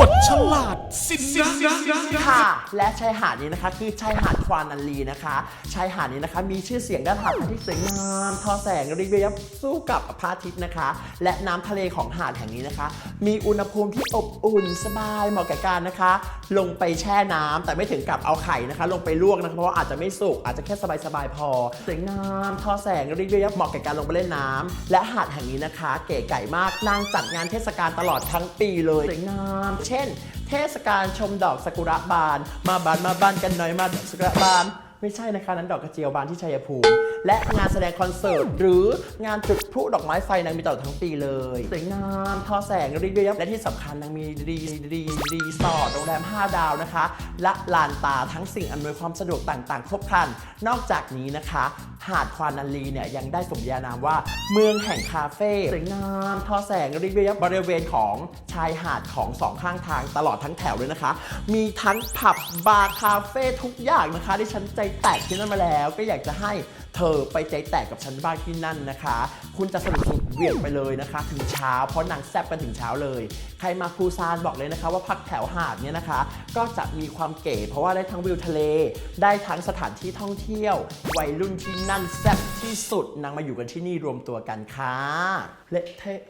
วดฉลาดสินนะค่ะ และชายหาดนี้นะคะคือชายหาดควานันลีนะคะ ชายหาดนี้นะคะ มีชื่อเสียงด้านหาดที่สวยงามทอแสงระยิบสู้กับพระอาทิตย์นะคะ และน้ำทะเลของหาดแห่งนี้นะคะ มีอุณหภูมิที่อบอุ่นสบายเหมาะแก่การนะคะ ลงไปแช่น้ำแต่ไม่ถึงกับเอาไข่นะคะ ลงไปลวกนะคะเพราะว่าอาจจะไม่สุกอาจจะแค่สบายๆพอสวยงามทอแสงระยิบเหมาะแก่การลงไปเล่นน้ำและหาดแห่งนี้นะคะ เก๋ไก่มากนางจัดงานเทศกาลตลอดทั้งปีเลยสวยงามเช่น เทศกาลชมดอกซากุระบาน มาบานมาบานกันหน่อยมาดอกซากุระบาน ไม่ใช่นะคะนั้นดอกกระเจียวบานที่ชัยภูมิและงานแสดงคอนเสิร์ต หรืองานจุดพลุดอกไม้ไฟนางมีตลอดทั้งปีเลยสวยงามทอแสงรีเรียบและที่สำคัญนางมีรีรีรีสอร์ทโรงแรม 5 ดาวนะคะ และลานตาทั้งสิ่งอำนวยความสะดวกต่างๆ ครบครัน นอกจากนี้นะคะ หาดควานันลีเนี่ยยังได้สมญานามว่าเมืองแห่งคาเฟ่สวยงามทอแสงรีเรียบบริเวณของชายหาดของสองข้างทางตลอดทั้งแถวเลยนะคะ มีทั้งผับบาร์คาเฟ่ทุกอย่างนะคะที่ฉันใจแตกที่นั่นมาแล้ว ก็อยากจะให้เธอไปใจแตกกับฉันบ้างที่นั่นนะคะ คุณจะสนุกสุดเหวี่ยงไปเลยนะคะ ถึงเช้าเพราะนางแซบกันถึงเช้าเลย ใครมาปูซานบอกเลยนะคะ ว่าพักแถวหาดเนี่ยนะคะ ก็จะมีความเก๋เพราะว่าได้ทั้งวิวทะเล ได้ทั้งสถานที่ท่องเที่ยว วัยรุ่นที่นั่นแซ่บที่สุดนางมาอยู่กันที่นี่รวมตัวกันค่ะเละเทะ